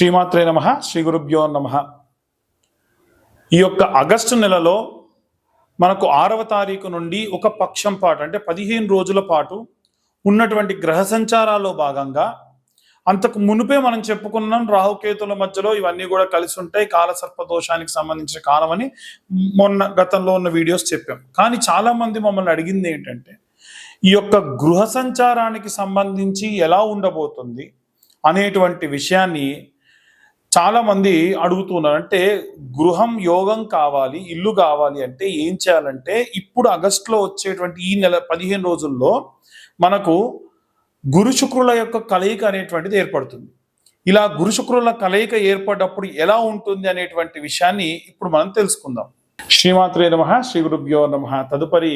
శ్రీమాత్రే నమ శ్రీ గురుభ్యో నమ. ఈ యొక్క ఆగస్టు నెలలో మనకు ఆరవ తారీఖు నుండి ఒక పక్షం పాటు అంటే పదిహేను రోజుల పాటు ఉన్నటువంటి గ్రహ సంచారాల్లో భాగంగా అంతకు మునుపే మనం చెప్పుకున్నాం రాహుకేతుల మధ్యలో ఇవన్నీ కూడా కలిసి ఉంటాయి కాలసర్ప దోషానికి సంబంధించిన కాలమని మొన్న గతంలో ఉన్న వీడియోస్ చెప్పాం. కానీ చాలా మంది మమ్మల్ని అడిగింది ఏంటంటే ఈ యొక్క గృహ సంచారానికి సంబంధించి ఎలా ఉండబోతుంది అనేటువంటి విషయాన్ని చాలా మంది అడుగుతున్నారు అంటే గృహం యోగం కావాలి ఇల్లు కావాలి అంటే ఏం చేయాలంటే ఇప్పుడు ఆగస్టులో వచ్చేటువంటి ఈ నెల పదిహేను రోజుల్లో మనకు గురు శుక్రుల యొక్క కలయిక అనేటువంటిది ఏర్పడుతుంది. ఇలా గురు శుక్రుల కలయిక ఏర్పడ్డప్పుడు ఎలా ఉంటుంది అనేటువంటి విషయాన్ని ఇప్పుడు మనం తెలుసుకుందాం. శ్రీమాత్రే నమ శ్రీ గురుభ్యో నమ. తదుపరి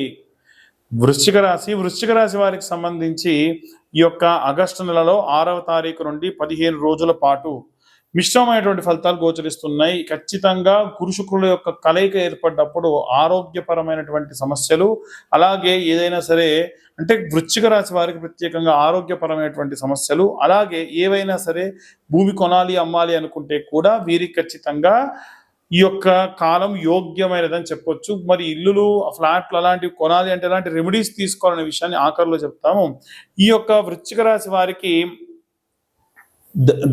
వృశ్చిక రాశి. వృశ్చిక రాశి వారికి సంబంధించి ఈ యొక్క ఆగస్టు నెలలో ఆరవ తారీఖు నుండి పదిహేను రోజుల పాటు మిశ్రమైనటువంటి ఫలితాలు గోచరిస్తున్నాయి. ఖచ్చితంగా గురు శుక్రుల యొక్క కలయిక ఏర్పడ్డప్పుడు ఆరోగ్యపరమైనటువంటి సమస్యలు అలాగే ఏదైనా సరే అంటే వృశ్చిక రాశి వారికి ప్రత్యేకంగా ఆరోగ్యపరమైనటువంటి సమస్యలు అలాగే ఏవైనా సరే భూమి కొనాలి అమ్మాలి అనుకుంటే కూడా వీరికి ఖచ్చితంగా ఈ యొక్క కాలం యోగ్యమైనదని చెప్పొచ్చు. మరి ఇల్లులు ఫ్లాట్లు అలాంటివి కొనాలి అంటే ఎలాంటి రెమెడీస్ తీసుకోవాలనే విషయాన్ని ఆఖరిలో చెప్తాము. ఈ యొక్క వృశ్చిక రాశి వారికి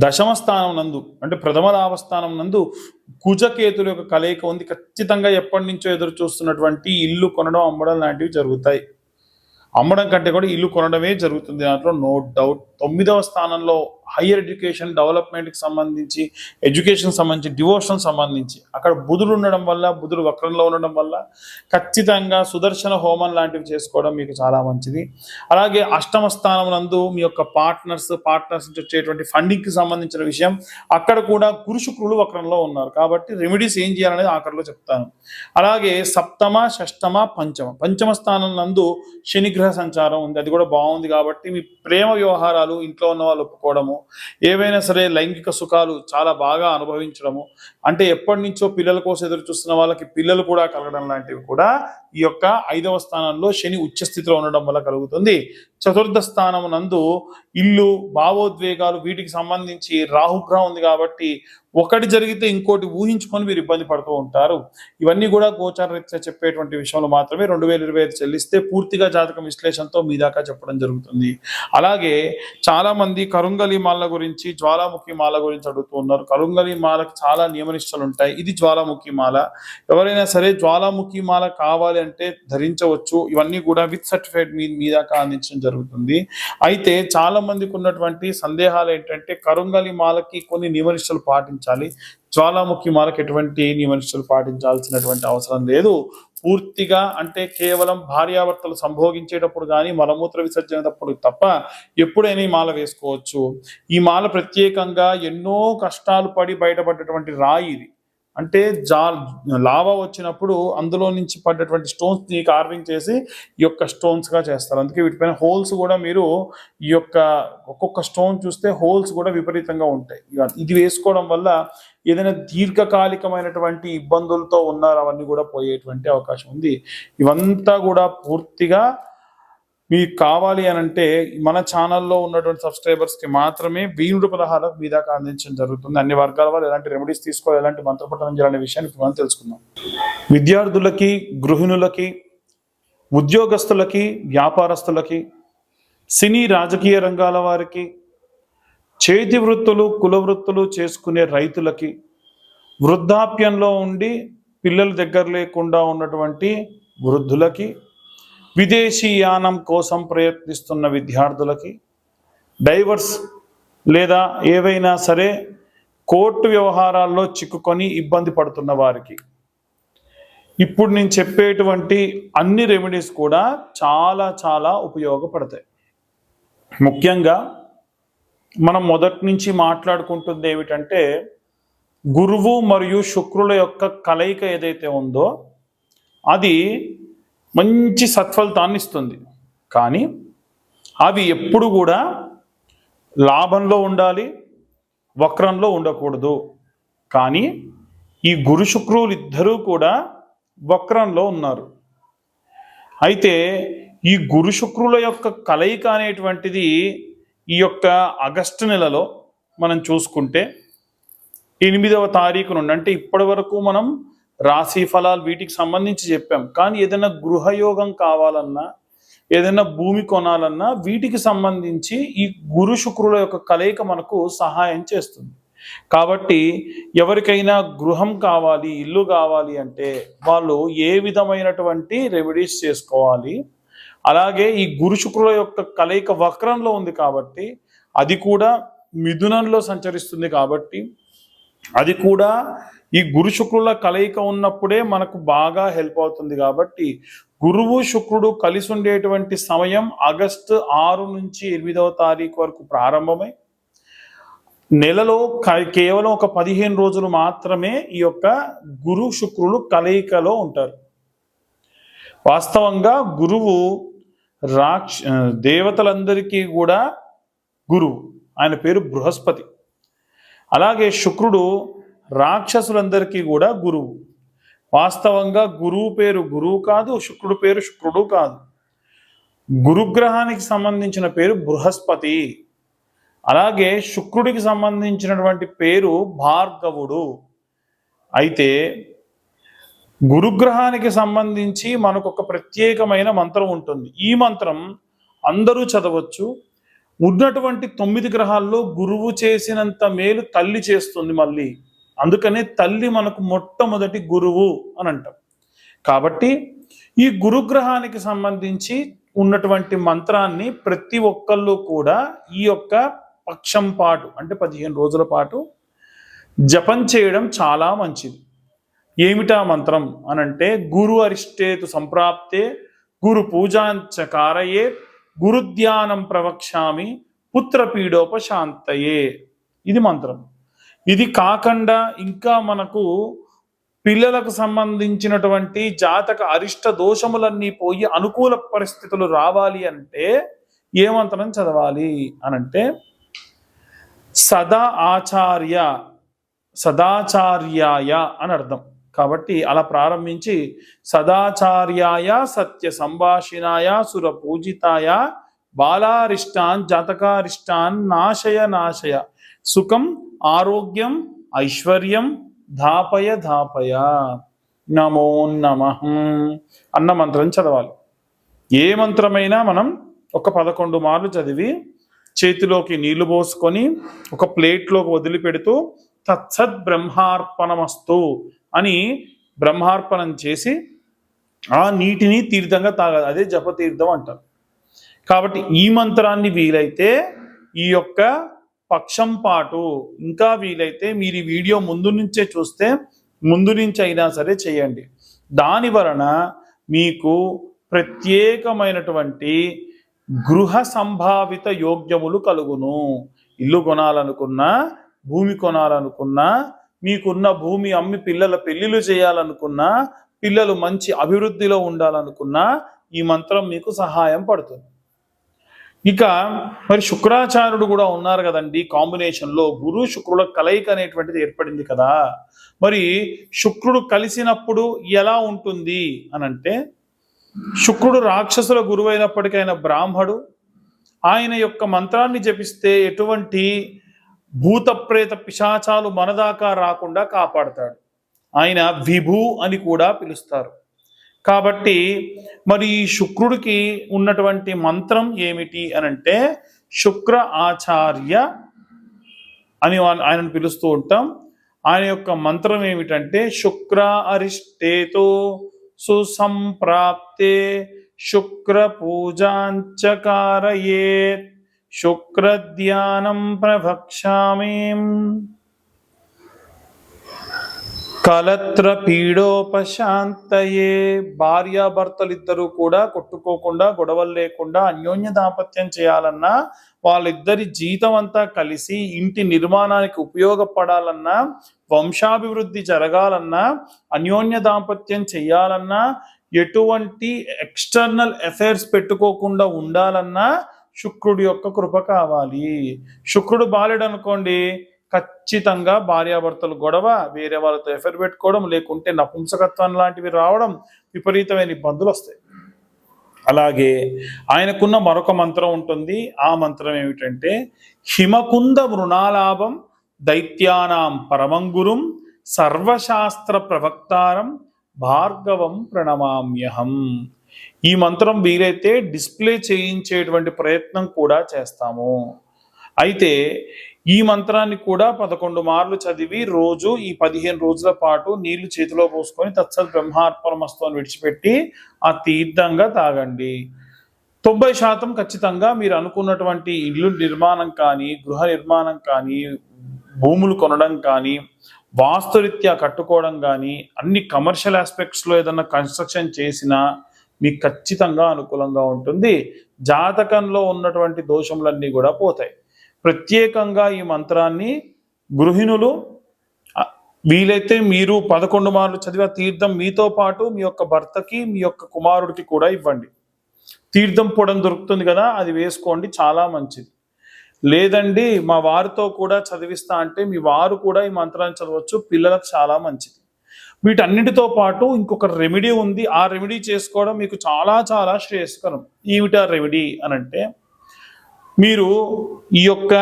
దశమ స్థానం నందు అంటే ప్రథమ లాభస్థానం నందు కుజకేతుల యొక్క కలయిక ఉంది. ఖచ్చితంగా ఎప్పటి నుంచో ఎదురు చూస్తున్నటువంటి ఇల్లు కొనడం అమ్మడం లాంటివి జరుగుతాయి. అమ్మడం కంటే కూడా ఇల్లు కొనడమే జరుగుతుంది. దాంట్లో నో డౌట్. తొమ్మిదవ స్థానంలో హయ్యర్ ఎడ్యుకేషన్ డెవలప్మెంట్కి సంబంధించి ఎడ్యుకేషన్ సంబంధించి డివోషన్ సంబంధించి అక్కడ బుధుడు ఉండడం వల్ల బుధుడు వక్రంలో ఉండడం వల్ల ఖచ్చితంగా సుదర్శన హోమం లాంటివి చేసుకోవడం మీకు చాలా మంచిది. అలాగే అష్టమ స్థానం నందు మీ యొక్క పార్ట్నర్స్ పార్ట్నర్స్ వచ్చేటువంటి ఫండింగ్కి సంబంధించిన విషయం అక్కడ కూడా గురు శుక్రులు వక్రంలో ఉన్నారు. కాబట్టి రెమెడీస్ ఏం చేయాలనేది ఆఖరిలో చెప్తాను. అలాగే సప్తమ షష్టమ పంచమ. పంచమ స్థానం నందు శనిగ్రహ సంచారం ఉంది. అది కూడా బాగుంది కాబట్టి మీ ప్రేమ వ్యవహారాలు ఇంట్లో ఉన్న వాళ్ళు ఒప్పుకోవడము ఏవైనా సరే లైంగిక సుఖాలు చాలా బాగా అనుభవించడము. అంటే ఎప్పటి నుంచో పిల్లల కోసం ఎదురు చూస్తున్న వాళ్ళకి పిల్లలు కూడా కలగడం లాంటివి కూడా ఈ యొక్క ఐదవ స్థానంలో శని ఉచ్చస్థితిలో ఉండడం వల్ల కలుగుతుంది. చతుర్థ స్థానం నందు ఇల్లు భావోద్వేగాలు వీటికి సంబంధించి రాహుగ్రహం ఉంది కాబట్టి ఒకటి జరిగితే ఇంకోటి ఊహించుకొని మీరు ఇబ్బంది పడుతూ ఉంటారు. ఇవన్నీ కూడా గోచారరీత్యా చెప్పేటువంటి విషయంలో మాత్రమే రెండు వేల ఇరవై ఐదు చెల్లిస్తే పూర్తిగా జాతకం విశ్లేషణతో మీ దాకా చెప్పడం జరుగుతుంది. అలాగే చాలా మంది కరుంగలి మాల గురించి జ్వాలాముఖి మాల గురించి అడుగుతూ ఉన్నారు. కరుంగలి మాలకు చాలా నియమనిష్టలు ఉంటాయి. ఇది జ్వాలాముఖి మాల. ఎవరైనా సరే జ్వాలాముఖి మాల కావాలి అంటే ధరించవచ్చు. ఇవన్నీ కూడా విత్ సర్టిఫైడ్ మీ మీ దాకా అందించడం జరుగుతుంది. అయితే చాలా మందికి ఉన్నటువంటి సందేహాలు ఏంటంటే కరుంగలి మాలకి కొన్ని నియమనిష్టలు పాటించాలి. జ్వాలాముఖి మాలకి ఎటువంటి నియమనిష్టలు పాటించాల్సినటువంటి అవసరం లేదు. పూర్తిగా అంటే కేవలం భార్యాభర్తలు సంభోగించేటప్పుడు కానీ మలమూత్ర విసర్జనప్పుడు తప్ప ఎప్పుడైనా ఈ మాల వేసుకోవచ్చు. ఈ మాల ప్రత్యేకంగా ఎన్నో కష్టాలు పడి బయటపడ్డటువంటి రాయి ఇది. అంటే జా లావా వచ్చినప్పుడు అందులో నుంచి పడ్డటువంటి స్టోన్స్ని కార్వింగ్ చేసి ఈ యొక్క స్టోన్స్గా చేస్తారు. అందుకే వీటిపైన హోల్స్ కూడా మీరు ఈ యొక్క ఒక్కొక్క స్టోన్ చూస్తే హోల్స్ కూడా విపరీతంగా ఉంటాయి. ఇది వేసుకోవడం వల్ల ఏదైనా దీర్ఘకాలికమైనటువంటి ఇబ్బందులతో ఉన్నారు అవన్నీ కూడా పోయేటువంటి అవకాశం ఉంది. ఇవంతా కూడా పూర్తిగా మీకు కావాలి అని అంటే మన ఛానల్లో ఉన్నటువంటి సబ్స్క్రైబర్స్కి మాత్రమే వీరుడు పదహారం మీ దాకా అందించడం జరుగుతుంది. అన్ని వర్గాల వారు ఎలాంటి రెమెడీస్ తీసుకోవాలి ఎలాంటి మంత్రపఠనం చేయాలనే విషయాన్ని మనం తెలుసుకుందాం. విద్యార్థులకి గృహిణులకి ఉద్యోగస్తులకి వ్యాపారస్తులకి సినీ రాజకీయ రంగాల వారికి చేతి వృత్తులు కుల వృత్తులు చేసుకునే రైతులకి వృద్ధాప్యంలో ఉండి పిల్లల దగ్గర లేకుండా ఉన్నటువంటి వృద్ధులకి విదేశీ యానం కోసం ప్రయత్నిస్తున్న విద్యార్థులకి డైవర్స్ లేదా ఏవైనా సరే కోర్టు వ్యవహారాల్లో చిక్కుకొని ఇబ్బంది పడుతున్న వారికి. ఇప్పుడు నేను చెప్పేటువంటి అన్ని రెమెడీస్ కూడా చాలా చాలా ఉపయోగపడతాయి. ముఖ్యంగా మనం మొదటి నుంచి మాట్లాడుకుంటుంది ఏమిటంటే గురువు మరియు శుక్రుల యొక్క కలయిక ఏదైతే ఉందో అది మంచి సత్ఫలితాన్ని ఇస్తుంది కానీ అవి ఎప్పుడు కూడా లాభంలో ఉండాలి వక్రంలో ఉండకూడదు. కానీ ఈ గురు శుక్రులు ఇద్దరూ కూడా వక్రంలో ఉన్నారు. అయితే ఈ గురు శుక్రుల యొక్క కలయిక అనేటువంటిది ఈ యొక్క ఆగస్టు నెలలో మనం చూసుకుంటే ఎనిమిదవ తారీఖు నుండి అంటే ఇప్పటి వరకు మనం రాశి ఫలాలు వీటికి సంబంధించి చెప్పాం. కానీ ఏదైనా గృహయోగం కావాలన్నా ఏదైనా భూమి కొనాలన్నా వీటికి సంబంధించి ఈ గురు శుక్రుల యొక్క కలయిక మనకు సహాయం చేస్తుంది. కాబట్టి ఎవరికైనా గృహం కావాలి ఇల్లు కావాలి అంటే వాళ్ళు ఏ విధమైనటువంటి రెమెడీస్ చేసుకోవాలి. అలాగే ఈ గురు శుక్రుల యొక్క కలయిక వక్రంలో ఉంది కాబట్టి అది కూడా మిథునంలో సంచరిస్తుంది కాబట్టి అది కూడా ఈ గురు శుక్రుల కలయిక ఉన్నప్పుడే మనకు బాగా హెల్ప్ అవుతుంది కాబట్టి గురువు శుక్రుడు కలిసి ఉండేటువంటి సమయం ఆగస్టు ఆరు నుంచి ఎనిమిదవ తారీఖు వరకు ప్రారంభమై నెలలో కేవలం ఒక పదిహేను రోజులు మాత్రమే ఈ యొక్క గురు శుక్రులు కలయికలో ఉంటారు. వాస్తవంగా గురువు రాక్ష దేవతలందరికీ కూడా గురువు. ఆయన పేరు బృహస్పతి. అలాగే శుక్రుడు రాక్షసులందరికీ కూడా గురువు. వాస్తవంగా గురువు పేరు గురువు కాదు శుక్రుడు పేరు శుక్రుడు కాదు. గురుగ్రహానికి సంబంధించిన పేరు బృహస్పతి. అలాగే శుక్రుడికి సంబంధించినటువంటి పేరు భార్గవుడు. అయితే గురుగ్రహానికి సంబంధించి మనకు ఒక ప్రత్యేకమైన మంత్రం ఉంటుంది. ఈ మంత్రం అందరూ చదవచ్చు. ఉన్నటువంటి తొమ్మిది గ్రహాల్లో గురువు చేసినంత మేలు తల్లి చేస్తుంది మళ్ళీ. అందుకనే తల్లి మనకు మొట్టమొదటి గురువు అని అంటాం. కాబట్టి ఈ గురుగ్రహానికి సంబంధించి ఉన్నటువంటి మంత్రాన్ని ప్రతి ఒక్కళ్ళు కూడా ఈ యొక్క పక్షం పాటు అంటే పదిహేను రోజుల పాటు జపం చేయడం చాలా మంచిది. ఏమిటా మంత్రం అనంటే గురు అరిష్టేతు సంప్రాప్తే గురు పూజాంచ కారయే గురుధ్యానం ప్రవక్ష్యామి పుత్రపీడోపశాంతయే. ఇది మంత్రం. ఇది కాకుండా ఇంకా మనకు పిల్లలకు సంబంధించినటువంటి జాతక అరిష్ట దోషములన్నీ పోయి అనుకూల పరిస్థితులు రావాలి అంటే ఏ మంత్రం చదవాలి అనంటే సదా ఆచార్య సదాచార్యాయ అని అర్థం. కాబట్టి అలా ప్రారంభించి సదాచార్యాయ సత్య సంభాషిణాయ సుర పూజితాయ బాలారిష్టాన్ జాతకారిష్టాన్ నాశయ నాశయ సుఖం ఆరోగ్యం ఐశ్వర్యం ధాపయ ధాపయ. నమో నమ. అన్న మంత్రం చదవాలి. ఏ మంత్రమైనా మనం ఒక పదకొండు మార్లు చదివి చేతిలోకి నీళ్ళు పోసుకొని ఒక ప్లేట్లోకి వదిలిపెడుతూ తత్సత్ బ్రహ్మార్పణమస్తు అని బ్రహ్మార్పణం చేసి ఆ నీటిని తీర్థంగా తాగాలి. అదే జపతీర్థం అంటారు. కాబట్టి ఈ మంత్రాన్ని వీలైతే ఈ యొక్క పక్షం పాటు ఇంకా వీలైతే మీరు ఈ వీడియో ముందు నుంచే చూస్తే ముందు నుంచి అయినా సరే చేయండి. దాని వలన మీకు ప్రత్యేకమైనటువంటి గృహ సంభావిత యోగ్యములు కలుగును. ఇల్లు కొనాలనుకున్నా భూమి కొనాలనుకున్నా మీకున్న భూమి అమ్మి పిల్లల పెళ్ళిళ్ళు చేయాలనుకున్నా పిల్లలు మంచి అభివృద్ధిలో ఉండాలనుకున్నా ఈ మంత్రం మీకు సహాయం పడుతుంది. ఇక మరి శుక్రాచార్యుడు కూడా ఉన్నారు కదండి కాంబినేషన్లో గురు శుక్రుల కలయిక అనేటువంటిది ఏర్పడింది కదా. మరి శుక్రుడు కలిసినప్పుడు ఎలా ఉంటుంది అని అంటే శుక్రుడు రాక్షసుల గురువైనప్పటికైనా బ్రాహ్మడు ఆయన యొక్క మంత్రాన్ని జపిస్తే ఎటువంటి భూత ప్రేత పిశాచాలు మనదాకా రాకుండా కాపాడతాడు. ఆయన విభు అని కూడా పిలుస్తారు. కాబట్టి మరి ఈ శుక్రుడికి ఉన్నటువంటి మంత్రం ఏమిటి అని అంటే శుక్ర ఆచార్య అని ఆయనను పిలుస్తూ ఉంటాం. ఆయన యొక్క మంత్రం ఏమిటంటే శుక్ర అరిష్టేతో సుసంప్రాప్తే శుక్ర పూజాంచకారయే శుక్రధ్యానం ప్రభక్షామి కలత్ర పీడోపశాంతయే. భార్యాభర్తలిద్దరూ కూడా కొట్టుకోకుండా గొడవలు లేకుండా అన్యోన్య దాంపత్యం చేయాలన్నా వాళ్ళిద్దరి జీతం అంతా కలిసి ఇంటి నిర్మాణానికి ఉపయోగపడాలన్నా వంశాభివృద్ధి జరగాలన్నా అన్యోన్య దాంపత్యం చేయాలన్నా ఎటువంటి ఎక్స్టర్నల్ అఫైర్స్ పెట్టుకోకుండా ఉండాలన్నా శుక్రుడి యొక్క కృప కావాలి. శుక్రుడు బాలేడు అనుకోండి ఖచ్చితంగా భార్యాభర్తలు గొడవ వేరే వాళ్ళతో ఎఫర్ పెట్టుకోవడం లేకుంటే నపుంసకత్వం లాంటివి రావడం విపరీతమైన ఇబ్బందులు వస్తాయి. అలాగే ఆయనకున్న మరొక మంత్రం ఉంటుంది. ఆ మంత్రం ఏమిటంటే హిమకుంద మృణాలాభం దైత్యానాం పరమంగురుం సర్వశాస్త్ర ప్రవక్తారం భార్గవం ప్రణమామ్యహం. ఈ మంత్రం వీలైతే డిస్ప్లే చేయించేటువంటి ప్రయత్నం కూడా చేస్తాము. అయితే ఈ మంత్రాన్ని కూడా పదకొండు మార్లు చదివి రోజు ఈ పదిహేను రోజుల పాటు నీళ్ళు చేతిలో పోసుకొని తత్సత్ బ్రహ్మార్పణమస్తు అని విడిచిపెట్టి ఆ తీర్థంగా తాగండి. తొంభై శాతం ఖచ్చితంగా మీరు అనుకున్నటువంటి ఇల్లు నిర్మాణం కానీ గృహ నిర్మాణం కానీ భూములు కొనడం కానీ వాస్తురీత్యా కట్టుకోవడం కానీ అన్ని కమర్షియల్ ఆస్పెక్ట్స్లో ఏదన్నా కన్స్ట్రక్షన్ చేసినా మీకు ఖచ్చితంగా అనుకూలంగా ఉంటుంది. జాతకంలో ఉన్నటువంటి దోషములన్నీ కూడా పోతాయి. ప్రత్యేకంగా ఈ మంత్రాన్ని గృహిణులు వీలైతే మీరు పదకొండు మార్లు చదివే తీర్థం మీతో పాటు మీ యొక్క భర్తకి మీ యొక్క కుమారుడికి కూడా ఇవ్వండి. తీర్థం పొడం దొరుకుతుంది కదా అది వేసుకోండి చాలా మంచిది. లేదండి మా వారితో కూడా చదివిస్తా అంటే మీ వారు కూడా ఈ మంత్రాన్ని చదవచ్చు పిల్లలకు చాలా మంచిది. వీటన్నిటితో పాటు ఇంకొక రెమెడీ ఉంది ఆ రెమెడీ చేసుకోవడం మీకు చాలా చాలా శ్రేయస్కరం. ఏమిటా రెమెడీ అని అంటే మీరు ఈ యొక్క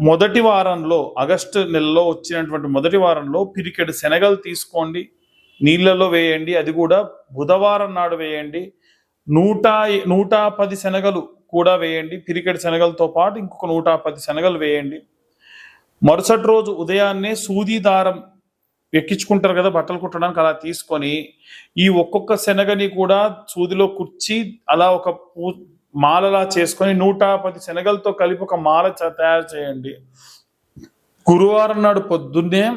మొదటి వారంలో ఆగస్టు నెలలో వచ్చినటువంటి మొదటి వారంలో పిరికెడు శనగలు తీసుకోండి నీళ్ళలో వేయండి అది కూడా బుధవారం నాడు వేయండి నూట నూట పది శనగలు కూడా వేయండి పిరికెడు శనగలతో పాటు ఇంకొక నూట పది శనగలు వేయండి. మరుసటి రోజు ఉదయాన్నే సూది దారం ఎక్కించుకుంటారు కదా బట్టలు కుట్టడానికి అలా తీసుకొని ఈ ఒక్కొక్క శనగని కూడా సూదిలో కుర్చి అలా ఒక పూ మాలలా చేసుకొని నూట పది శనగలతో కలిపి ఒక మాల చ- తయారు చేయండి. గురువారం నాడు పొద్దున్నే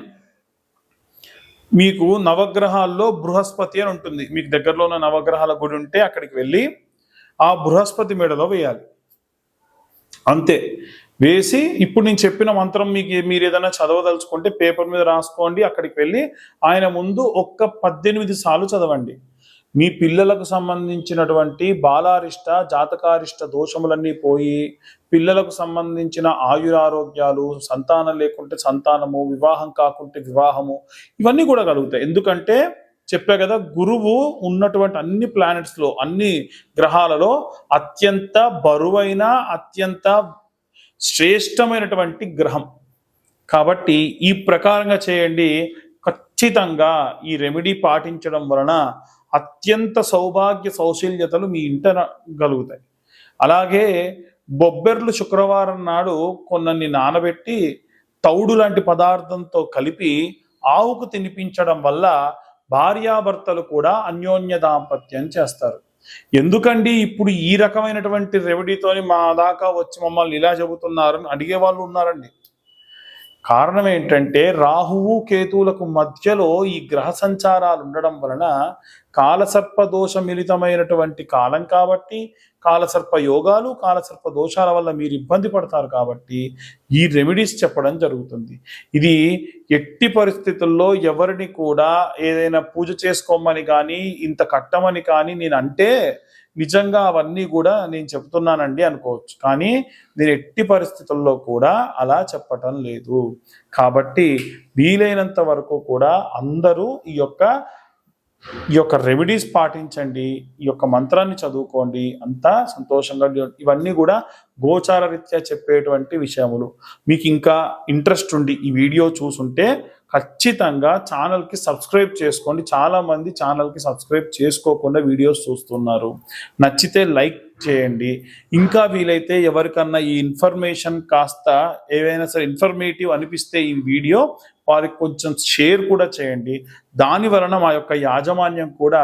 మీకు నవగ్రహాల్లో బృహస్పతి అని ఉంటుంది. మీకు దగ్గరలో ఉన్న నవగ్రహాల గుడి ఉంటే అక్కడికి వెళ్ళి ఆ బృహస్పతి మెడలో వేయాలి. అంతే. వేసి ఇప్పుడు నేను చెప్పిన మంత్రం మీకు మీరు ఏదైనా చదవదలుచుకుంటే పేపర్ మీద రాసుకోండి అక్కడికి వెళ్ళి ఆయన ముందు ఒక్క పద్దెనిమిది సార్లు చదవండి. మీ పిల్లలకు సంబంధించినటువంటి బాలారిష్ట జాతకారిష్ట దోషములన్నీ పోయి పిల్లలకు సంబంధించిన ఆయురారోగ్యాలు సంతానం లేకుంటే సంతానము వివాహం కాకుంటే వివాహము ఇవన్నీ కూడా కలుగుతాయి. ఎందుకంటే చెప్పా కదా గురువు ఉన్నటువంటి అన్ని ప్లానెట్స్లో అన్ని గ్రహాలలో అత్యంత బరువైన అత్యంత శ్రేష్టమైనటువంటి గ్రహం. కాబట్టి ఈ ప్రకారంగా చేయండి. ఖచ్చితంగా ఈ రెమెడీ పాటించడం వలన అత్యంత సౌభాగ్య సౌశల్యతలు మీ ఇంట కలుగుతాయి అలాగే బొబ్బెర్లు శుక్రవారం నాడు కొన్నన్ని నానబెట్టి తౌడు లాంటి పదార్థంతో కలిపి ఆవుకు తినిపించడం వల్ల భార్యాభర్తలు కూడా అన్యోన్య దాంపత్యం చేస్తారు. ఎందుకండి ఇప్పుడు ఈ రకమైనటువంటి రెమెడీతోని మా దాకా వచ్చి మమ్మల్ని ఇలా చెబుతున్నారని అడిగే వాళ్ళు ఉన్నారండి. కారణం ఏంటంటే రాహువు కేతువులకు మధ్యలో ఈ గ్రహ సంచారాలు ఉండడం వలన కాలసర్ప దోష మిళితమైనటువంటి కాలం కాబట్టి కాలసర్ప యోగాలు కాలసర్ప దోషాల వల్ల మీరు ఇబ్బంది పడతారు కాబట్టి ఈ రెమెడీస్ చెప్పడం జరుగుతుంది. ఇది ఎట్టి పరిస్థితుల్లో ఎవరిని కూడా ఏదైనా పూజ చేసుకోమని కానీ ఇంత కట్టమని కానీ నేను అంటే నిజంగా అవన్నీ కూడా నేను చెప్తున్నానండి అనుకోవచ్చు. కానీ నేను ఎట్టి పరిస్థితుల్లో కూడా అలా చెప్పటం లేదు. కాబట్టి వీలైనంత వరకు కూడా అందరూ ఈ యొక్క ఈ యొక్క రెమెడీస్ పాటించండి. ఈ యొక్క మంత్రాన్ని చదువుకోండి. అంతా సంతోషంగా ఇవన్నీ కూడా గోచార రీత్యా చెప్పేటువంటి విషయములు. మీకు ఇంకా ఇంట్రెస్ట్ ఉండి ఈ వీడియో చూసుంటే ఖచ్చితంగా ఛానల్కి సబ్స్క్రైబ్ చేసుకోండి. చాలా మంది ఛానల్కి సబ్స్క్రైబ్ చేసుకోకుండా వీడియోస్ చూస్తున్నారు. నచ్చితే లైక్ చేయండి. ఇంకా వీలైతే ఎవరికన్నా ఈ ఇన్ఫర్మేషన్ కాస్త ఏవైనా సరే ఇన్ఫర్మేటివ్ అనిపిస్తే ఈ వీడియో వారికి కొంచెం షేర్ కూడా చేయండి. దాని వలన మా యొక్క యాజమాన్యం కూడా